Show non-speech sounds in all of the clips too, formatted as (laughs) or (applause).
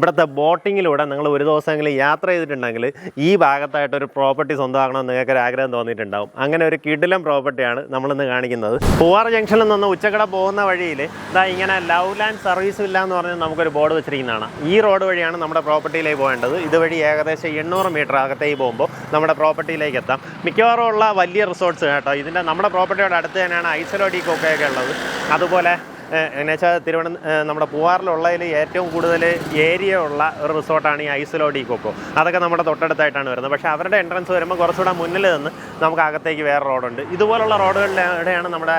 ഇവിടുത്തെ ബോട്ടിങ്ങിലൂടെ നിങ്ങൾ ഒരു ദിവസമെങ്കിലും യാത്ര ചെയ്തിട്ടുണ്ടെങ്കിൽ ഈ ഭാഗത്തായിട്ട് ഒരു പ്രോപ്പർട്ടി സ്വന്തമാക്കണമെന്ന് നിങ്ങൾക്ക് ഒരു ആഗ്രഹം തോന്നിയിട്ടുണ്ടാവും. അങ്ങനെ ഒരു കിടിലം പ്രോപ്പർട്ടിയാണ് നമ്മളിന്ന് കാണിക്കുന്നത്. പൂവാർ ജംഗ്ഷനിൽ നിന്ന് ഉച്ചക്കട പോകുന്ന വഴിയിൽ ഇതാ ഇങ്ങനെ ലവ് ലാൻഡ് സർവീസ് ഇല്ല എന്ന് പറഞ്ഞ് നമുക്കൊരു ബോർഡ് വെച്ചിരിക്കുന്നതാണ്. ഈ റോഡ് വഴിയാണ് നമ്മുടെ പ്രോപ്പർട്ടിയിലേക്ക് പോകേണ്ടത്. ഇതുവഴി ഏകദേശം എണ്ണൂറ് മീറ്റർ അകത്തേക്ക് പോകുമ്പോൾ നമ്മുടെ പ്രോപ്പർട്ടിയിലേക്ക് എത്താം. മിക്കവാറും ഉള്ള വലിയ റിസോർട്ട്സ് കേട്ടോ. ഇതിന്റെ നമ്മുടെ പ്രോപ്പർട്ടിയുടെ അടുത്ത് തന്നെയാണ് ഐസലോഡി കൊക്കയൊക്കെ ഉള്ളത്. അതുപോലെ എന്നു വെച്ചാൽ തിരുവനന്തപുരം നമ്മുടെ പൂവാറിലുള്ളതിൽ ഏറ്റവും കൂടുതൽ ഏരിയ ഉള്ള ഒരു റിസോർട്ടാണ് ഈ ഐസലോഡി കൊക്കോ. അതൊക്കെ നമ്മുടെ തൊട്ടടുത്തായിട്ടാണ് വരുന്നത്. പക്ഷേ അവരുടെ എൻട്രൻസ് വരുമ്പോൾ കുറച്ചുകൂടെ മുന്നിൽ നിന്ന് നമുക്ക് അകത്തേക്ക് വേറെ റോഡുണ്ട് ഇതുപോലുള്ള റോഡുകളിലൂടെയാണ് നമ്മുടെ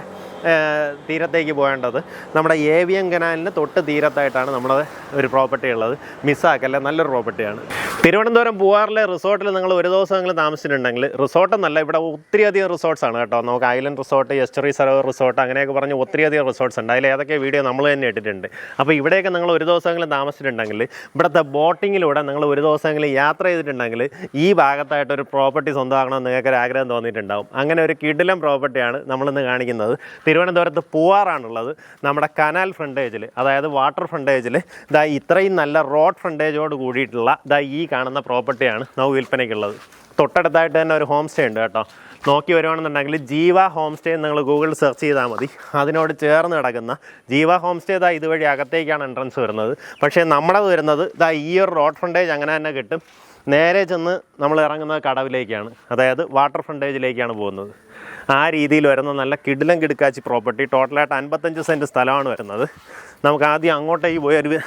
തീരത്തേക്ക് പോകേണ്ടത്. നമ്മുടെ ഏവിയൻ കനാലിന് തൊട്ട് തീരത്തായിട്ടാണ് നമ്മുടെ ഒരു പ്രോപ്പർട്ടി ഉള്ളത്. മിസ്സാക്കല്ല? നല്ലൊരു പ്രോപ്പർട്ടിയാണ് തിരുവനന്തപുരം പൂവാറിലെ റിസോർട്ടിൽ നിങ്ങൾ ഒരു ദിവസം ദിവസമെങ്കിലും താമസിച്ചിട്ടുണ്ടെങ്കിൽ റിസോർട്ട് എന്നല്ല ഇവിടെ ഒത്തിരിയധികം റിസോർട്ട്സ് ആണ് കേട്ടോ. നമുക്ക് island resort estuary Sarovar resort അങ്ങനെയൊക്കെ പറഞ്ഞ് ഒത്തിരിയധികം റിസോർട്ട്സ് ഉണ്ട്. അതിൽ ഏതൊക്കെ വീഡിയോ നമ്മൾ തന്നെ ഇട്ടിട്ടുണ്ട്. അപ്പോൾ ഇവിടെയൊക്കെ നിങ്ങൾ ഒരു ദിവസമെങ്കിലും താമസിച്ചിട്ടുണ്ടെങ്കിൽ ഇവിടുത്തെ ബോട്ടിങ്ങിലൂടെ നിങ്ങൾ ഒരു ദിവസമെങ്കിലും യാത്ര ചെയ്തിട്ടുണ്ടെങ്കിൽ ഈ ഭാഗത്തായിട്ട് ഒരു പ്രോപ്പർട്ടി സ്വന്തമാക്കണമെന്ന് നിങ്ങൾക്ക് ഒരു ആഗ്രഹം തോന്നിയിട്ടുണ്ടാവും. അങ്ങനെ ഒരു കിടിലം പ്രോപ്പർട്ടിയാണ് നമ്മളിന്ന് കാണിക്കുന്നത്. തിരുവനന്തപുരത്ത് പൂവാറാണുള്ളത്. നമ്മുടെ കനാൽ ഫ്രണ്ടേജിൽ അതായത് വാട്ടർ ഫ്രണ്ടേജിൽ ഇതാ ഇത്രയും നല്ല റോഡ് ഫ്രണ്ടേജോട് കൂടിയിട്ടുള്ള ഇതാ ഈ കാണുന്ന പ്രോപ്പർട്ടിയാണ് നൗ വിൽപ്പനയ്ക്കുള്ളത്. തൊട്ടടുത്തായിട്ട് തന്നെ ഒരു ഹോം സ്റ്റേ ഉണ്ട് കേട്ടോ. നോക്കി വരുവാണെന്നുണ്ടെങ്കിൽ ജീവ ഹോം സ്റ്റേ നിങ്ങൾ ഗൂഗിളിൽ സെർച്ച് ചെയ്താൽ മതി. അതിനോട് ചേർന്ന് കിടക്കുന്ന ജീവ ഹോം സ്റ്റേ ഇതാ ഇതുവഴി അകത്തേക്കാണ് എൻട്രൻസ് വരുന്നത്. പക്ഷേ നമ്മുടെ വരുന്നത് ഇതാ ഈ ഒരു റോഡ് ഫ്രണ്ടേജ് അങ്ങനെ തന്നെ കിട്ടും. നേരെ ചെന്ന് നമ്മൾ ഇറങ്ങുന്നത് കടവിലേക്കാണ്. അതായത് വാട്ടർ ഫ്രണ്ടേജിലേക്കാണ് പോകുന്നത്. ആ രീതിയിൽ വരുന്ന നല്ല കിടിലം കിടുക്കാച്ചി പ്രോപ്പർട്ടി ടോട്ടലായിട്ട് അൻപത്തഞ്ച് സെന്റ് സ്ഥലമാണ് വരുന്നത്. നമുക്ക് ആദ്യം അങ്ങോട്ടേക്ക് പോയി ഒരു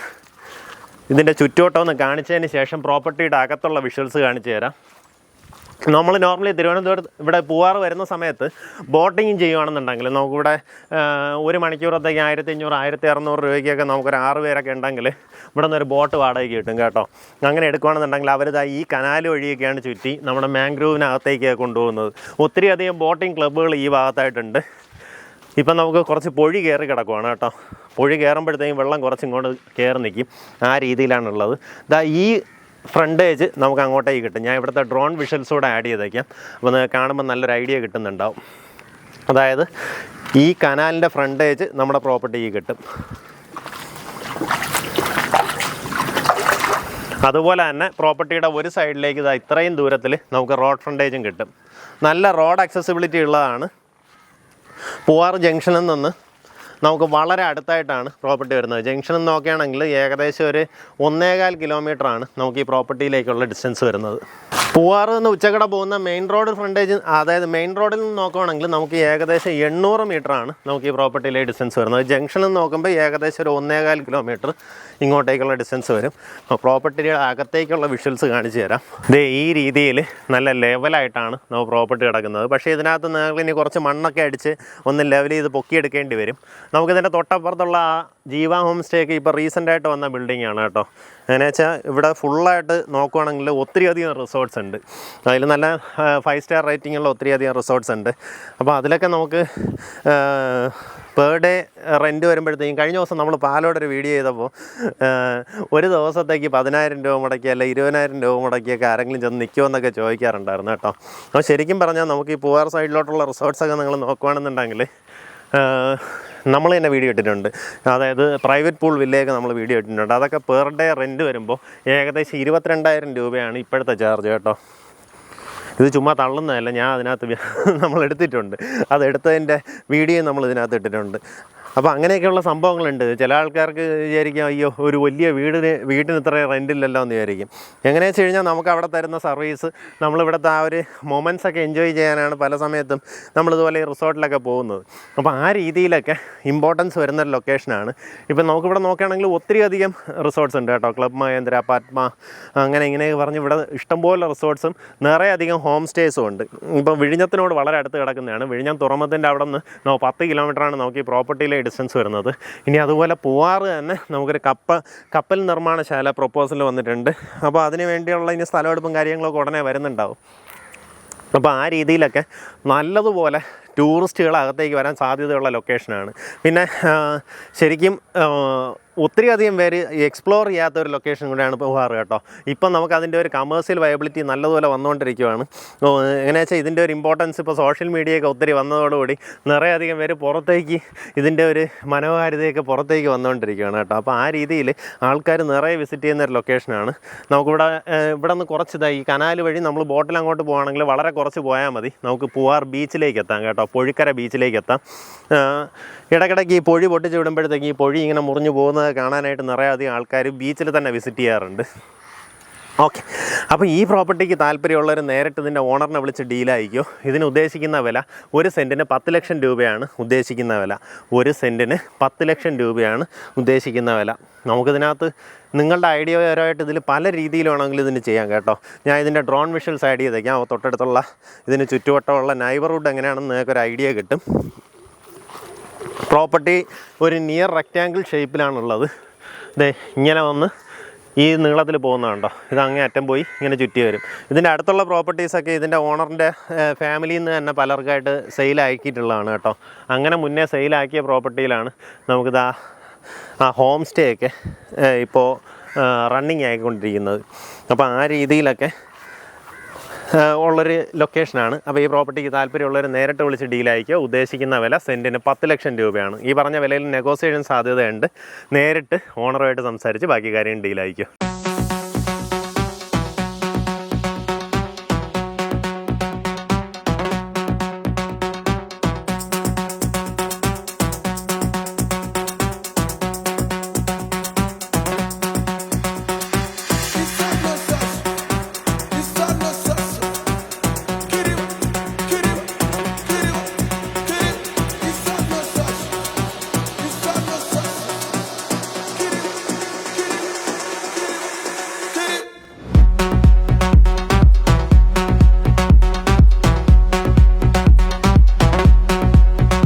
ഇതിന്റെ ചുറ്റോട്ടം ഒന്ന് കാണിച്ചതിന് ശേഷം പ്രോപ്പർട്ടിയുടെ അകത്തുള്ള വിഷ്വൽസ് കാണിച്ചു തരാം. നമ്മൾ നോർമലി തിരുവനന്തപുരത്ത് ഇവിടെ പൂവാറ് വരുന്ന സമയത്ത് ബോട്ടിങ് ചെയ്യുകയാണെന്നുണ്ടെങ്കിൽ നമുക്കിവിടെ ഒരു മണിക്കൂറത്തേക്ക് ആയിരത്തി അഞ്ഞൂറ് ആയിരത്തി അറുന്നൂറ് രൂപയ്ക്കൊക്കെ നമുക്കൊരു ആറ് പേരൊക്കെ ഉണ്ടെങ്കിൽ ഇവിടെ നിന്നൊരു ബോട്ട് വാടകയ്ക്ക് കിട്ടും കേട്ടോ. അങ്ങനെ എടുക്കുകയാണെന്നുണ്ടെങ്കിൽ അവരിതായി ഈ കനാൽ വഴിയൊക്കെയാണ് ചുറ്റി നമ്മുടെ മാംഗ്രൂവിനകത്തേക്ക് കൊണ്ടുപോകുന്നത്. ഒത്തിരി അധികം ബോട്ടിംഗ് ക്ലബ്ബുകൾ ഈ ഭാഗത്തായിട്ടുണ്ട്. ഇപ്പം നമുക്ക് കുറച്ച് പൊഴി കയറി കിടക്കുവാണ് കേട്ടോ. പൊഴി കയറുമ്പോഴത്തേക്കും വെള്ളം കുറച്ച് ഇങ്ങോട്ട് കയറി നിൽക്കും ആ രീതിയിലാണുള്ളത്. ഇതാ ഈ ഫ്രണ്ടേജ് നമുക്ക് അങ്ങോട്ടേക്ക് കിട്ടും. ഞാൻ ഇവിടുത്തെ ഡ്രോൺ വിഷ്വൽസ് കൂടെ ആഡ് ചെയ്തേക്കാം. അപ്പോൾ നിങ്ങൾക്ക് കാണുമ്പോൾ നല്ലൊരു ഐഡിയ കിട്ടുന്നുണ്ടാവും. അതായത് ഈ കനാലിന്റെ ഫ്രണ്ടേജ് നമ്മുടെ പ്രോപ്പർട്ടിക്ക് കിട്ടും. അതുപോലെ തന്നെ പ്രോപ്പർട്ടിയുടെ ഒരു സൈഡിലേക്ക് ഇതാ ഇത്രയും ദൂരത്തിൽ നമുക്ക് റോഡ് ഫ്രണ്ടേജും കിട്ടും. നല്ല റോഡ് അക്സസിബിലിറ്റി ഉള്ളതാണ്. പൂവാർ ജംഗ്ഷനിൽ നിന്ന് നമുക്ക് വളരെ അടുത്തായിട്ടാണ് പ്രോപ്പർട്ടി വരുന്നത്. ജംഗ്ഷനിൽ നോക്കുകയാണെങ്കിൽ ഏകദേശം ഒരു ഒന്നേകാൽ കിലോമീറ്ററാണ് നമുക്ക് ഈ പ്രോപ്പർട്ടിയിലേക്കുള്ള ഡിസ്റ്റൻസ് വരുന്നത്. പൂവാറ് നിന്ന് ഉച്ചക്കട പോകുന്ന മെയിൻ റോഡ് ഫ്രണ്ടേജ് അതായത് മെയിൻ റോഡിൽ നിന്ന് നോക്കുകയാണെങ്കിൽ നമുക്ക് ഏകദേശം എണ്ണൂറ് ആണ് നമുക്ക് ഈ പ്രോപ്പർട്ടിയിലെ ഡിസ്റ്റൻസ് വരുന്നത്. ജംഗ്ഷനിൽ നോക്കുമ്പോൾ ഏകദേശം ഒരു ഒന്നേകാൽ കിലോമീറ്റർ. ഇങ്ങോട്ടേക്കുള്ള ഡിസ്റ്റൻസ് വരും. അപ്പോൾ പ്രോപ്പർട്ടിയുടെ അകത്തേക്കുള്ള വിഷ്വൽസ് കാണിച്ചു തരാം. ഇത് ഈ രീതിയിൽ നല്ല ലെവലായിട്ടാണ് നമ്മൾ പ്രോപ്പർട്ടി കിടക്കുന്നത്. പക്ഷേ ഇതിനകത്ത് നിങ്ങൾ ഇനി കുറച്ച് മണ്ണൊക്കെ അടിച്ച് ഒന്ന് ലെവൽ ചെയ്ത് പൊക്കിയെടുക്കേണ്ടി വരും. നമുക്കിതിന്റെ തൊട്ടപ്പുറത്തുള്ള ആ ജീവ ഹോം സ്റ്റേ ഒക്കെ ഇപ്പോൾ റീസെന്റ് ആയിട്ട് വന്ന ബിൽഡിംഗ് ആണ് കേട്ടോ. എങ്ങനെ വെച്ചാൽ ഇവിടെ ഫുള്ളായിട്ട് നോക്കുവാണെങ്കിൽ ഒത്തിരി അധികം റിസോർട്ട്സ് ഉണ്ട്. അതിൽ നല്ല ഫൈവ് സ്റ്റാർ റേറ്റിംഗ് ഉള്ള ഒത്തിരി അധികം റിസോർട്ട്സ് ഉണ്ട്. അപ്പോൾ അതിലൊക്കെ നമുക്ക് പെർ ഡേ റെന്റ് വരുമ്പോഴത്തേക്കും കഴിഞ്ഞ ദിവസം നമ്മൾ പാലോട് ഒരു വീഡിയോ ചെയ്തപ്പോൾ ഒരു ദിവസത്തേക്ക് പതിനായിരം രൂപ മുടക്കി അല്ലെ ഇരുപതിനായിരം രൂപ മുടക്കിയൊക്കെ ആരെങ്കിലും ചെന്ന് നിൽക്കുമെന്നൊക്കെ ചോദിക്കാറുണ്ടായിരുന്നു കേട്ടോ. അപ്പോൾ ശരിക്കും പറഞ്ഞാൽ നമുക്ക് ഈ പൂവാർ സൈഡിലോട്ടുള്ള റിസോർട്ട്സൊക്കെ നിങ്ങൾ നോക്കുകയാണെന്നുണ്ടെങ്കിൽ നമ്മൾ തന്നെ വീഡിയോ ഇട്ടിട്ടുണ്ട്. അതായത് പ്രൈവറ്റ് പൂൾ വില്ലയൊക്കെ നമ്മൾ വീഡിയോ ഇട്ടിട്ടുണ്ട്. അതൊക്കെ പെർ ഡേ റെന്റ് വരുമ്പോൾ ഏകദേശം ഇരുപത്തിരണ്ടായിരം രൂപയാണ് ഇപ്പോഴത്തെ ചാർജ് കേട്ടോ. ഇത് ചുമ്മാ തള്ളുന്നതല്ല ഞാൻ അതിനകത്ത് എടുത്തിട്ടുണ്ട് (laughs) അതെടുത്തതിന്റെ വീഡിയോ നമ്മൾ ഇതിനകത്ത് ഇട്ടിട്ടുണ്ട്. അപ്പോൾ അങ്ങനെയൊക്കെയുള്ള സംഭവങ്ങളുണ്ട്. ചില ആൾക്കാർക്ക് വിചാരിക്കും അയ്യോ ഒരു വലിയ വീടിന് വീട്ടിന് ഇത്ര റെന്റില്ലല്ലോ എന്ന് വിചാരിക്കും. എങ്ങനെയാണെന്ന് വെച്ച് കഴിഞ്ഞാൽ നമുക്ക് അവിടെ തരുന്ന സർവീസ് നമ്മളിവിടുത്തെ ആ ഒരു മൊമെന്റ്സ് ഒക്കെ എൻജോയ് ചെയ്യാനാണ് പല സമയത്തും നമ്മളിതുപോലെ റിസോർട്ടിലൊക്കെ പോകുന്നത്. അപ്പോൾ ആ രീതിയിലൊക്കെ ഇമ്പോർട്ടൻസ് വരുന്ന ഒരു ലൊക്കേഷനാണ് ഇപ്പം നമുക്കിവിടെ നോക്കുകയാണെങ്കിൽ ഒത്തിരി അധികം റിസോർട്ട്സ് ഉണ്ട് കേട്ടോ. ക്ലബ് മഹേന്ദ്ര പത്മ അങ്ങനെ ഇങ്ങനെ പറഞ്ഞ് ഇവിടെ ഇഷ്ടംപോലെ റിസോർട്ട്സും നിറയെ അധികം ഹോം സ്റ്റേസും ഉണ്ട്. ഇപ്പം വിഴിഞ്ഞത്തിനോട് വളരെ അടുത്ത് കിടക്കുന്നതാണ്. വിഴിഞ്ഞം തുറമുഖത്തിന്റെ അവിടെ നിന്ന് പത്ത് കിലോമീറ്ററാണ് നമുക്ക് ഈ പ്രോപ്പർട്ടിയിലെ ഡിസ്റ്റൻസ് വരുന്നത്. ഇനി അതുപോലെ പൂവാറ് തന്നെ നമുക്കൊരു കപ്പ കപ്പൽ നിർമ്മാണശാല പ്രൊപ്പോസൽ വന്നിട്ടുണ്ട്. അപ്പോൾ അതിന് വേണ്ടിയുള്ള ഇനി സ്ഥലമെടുപ്പും കാര്യങ്ങളൊക്കെ ഉടനെ വരുന്നുണ്ടാവും. അപ്പോൾ ആ രീതിയിലൊക്കെ നല്ലതുപോലെ ടൂറിസ്റ്റുകൾ അകത്തേക്ക് വരാൻ സാധ്യതയുള്ള ലൊക്കേഷനാണ് പിന്നെ ശരിക്കും ഒത്തിരി അധികം പേര് എക്സ്പ്ലോർ ചെയ്യാത്ത ഒരു ലൊക്കേഷൻ കൂടെയാണ് പോകാറ് കേട്ടോ. ഇപ്പം നമുക്ക് അതിന്റെ ഒരു കമേഴ്സ്യൽ വയബിലിറ്റി നല്ലതുപോലെ വന്നുകൊണ്ടിരിക്കുകയാണ് എങ്ങനെയാണെന്ന് വെച്ചാൽ ഇതിന്റെ ഒരു ഇമ്പോർട്ടൻസ് ഇപ്പോൾ സോഷ്യൽ മീഡിയയൊക്കെ ഒത്തിരി വന്നതോടുകൂടി നിറയെയധികം പേര് പുറത്തേക്ക് ഇതിന്റെ ഒരു മനോഹാരിതയൊക്കെ പുറത്തേക്ക് വന്നുകൊണ്ടിരിക്കുകയാണ് കേട്ടോ. അപ്പോൾ ആ രീതിയിൽ ആൾക്കാർ നിറയെ വിസിറ്റ് ചെയ്യുന്ന ഒരു ലൊക്കേഷനാണ് നമുക്കിവിടെ ഇവിടെ നിന്ന് കുറച്ച് ഇതാ ഈ കനാൽ വഴി നമ്മൾ ബോട്ടിൽ അങ്ങോട്ട് പോകുകയാണെങ്കിൽ വളരെ കുറച്ച് പോയാൽ മതി. നമുക്ക് പൂവാർ ബീച്ചിലേക്ക് എത്താം കേട്ടോ. പൊഴിക്കര ബീച്ചിലേക്ക് എത്താം. ഇടയ്ക്കിടയ്ക്ക് ഈ പൊഴി പൊട്ടിച്ച് വിടുമ്പോഴത്തേക്ക് ഈ പൊഴി ഇങ്ങനെ മുറിഞ്ഞു പോകുന്നത് കാണാനായിട്ട് നിറയെ ആൾക്കാർ ബീച്ചിൽ തന്നെ വിസിറ്റ് ചെയ്യാറുണ്ട്. ഓക്കെ. അപ്പോൾ ഈ പ്രോപ്പർട്ടിക്ക് താല്പര്യമുള്ളവർ നേരിട്ട് ഇതിന്റെ ഓണറിനെ വിളിച്ച് ഡീലായിരിക്കും ഇതിന് ഉദ്ദേശിക്കുന്ന വില ഒരു സെന്റിന് പത്ത് ലക്ഷം രൂപയാണ് ഉദ്ദേശിക്കുന്ന വില. ഒരു സെന്റിന് പത്ത് ലക്ഷം രൂപയാണ് ഉദ്ദേശിക്കുന്ന വില. നമുക്കിതിനകത്ത് നിങ്ങളുടെ ഐഡിയ ഐഡിയപരമായിട്ട് ഇതിൽ പല രീതിയിൽ രീതിയിലാണെങ്കിലും ഇതിന് ചെയ്യാം കേട്ടോ. ഞാൻ ഇതിന്റെ ഡ്രോൺ വിഷ്വൽസ് ആഡ് ചെയ്തേക്കാം. തൊട്ടടുത്തുള്ള ഇതിന് ചുറ്റുവട്ടമുള്ള നൈബർഹുഡ് എങ്ങനെയാണെന്ന് നിങ്ങൾക്കൊരു ഐഡിയ കിട്ടും. പ്രോപ്പർട്ടി ഒരു നിയർ റെക്റ്റാങ്കിൾ ഷേപ്പിലാണുള്ളത്. ദേ ഇങ്ങനെ വന്ന് ഈ നീളത്തിൽ പോകുന്നതുണ്ടോ ഇത് അങ്ങേ അറ്റം പോയി ഇങ്ങനെ ചുറ്റി വരും. ഇതിന്റെ അടുത്തുള്ള പ്രോപ്പർട്ടീസൊക്കെ ഇതിന്റെ ഓണറിന്റെ ഫാമിലിയിൽ നിന്ന് തന്നെ പലർക്കായിട്ട് സെയിലാക്കിയിട്ടുള്ളതാണ് കേട്ടോ. അങ്ങനെ മുന്നേ സെയിലാക്കിയ പ്രോപ്പർട്ടിയിലാണ് നമുക്കിത് ആ ആ ഹോം സ്റ്റേ ഒക്കെ ഇപ്പോൾ റണ്ണിങ് ആയിക്കൊണ്ടിരിക്കുന്നത് അപ്പോൾ ആ രീതിയിലൊക്കെ ഉള്ളൊരു ലൊക്കേഷനാണ് അപ്പോൾ ഈ പ്രോപ്പർട്ടിക്ക് താല്പര്യമുള്ളവർ നേരിട്ട് വിളിച്ച് ഡീലായിരിക്കുക ഉദ്ദേശിക്കുന്ന വില സെന്റിന് പത്ത് ലക്ഷം രൂപയാണ്. ഈ പറഞ്ഞ വിലയിൽ നെഗോസിയേഷൻ സാധ്യതയുണ്ട്. നേരിട്ട് ഓണറുമായിട്ട് സംസാരിച്ച് ബാക്കി കാര്യം ഡീലായിരിക്കും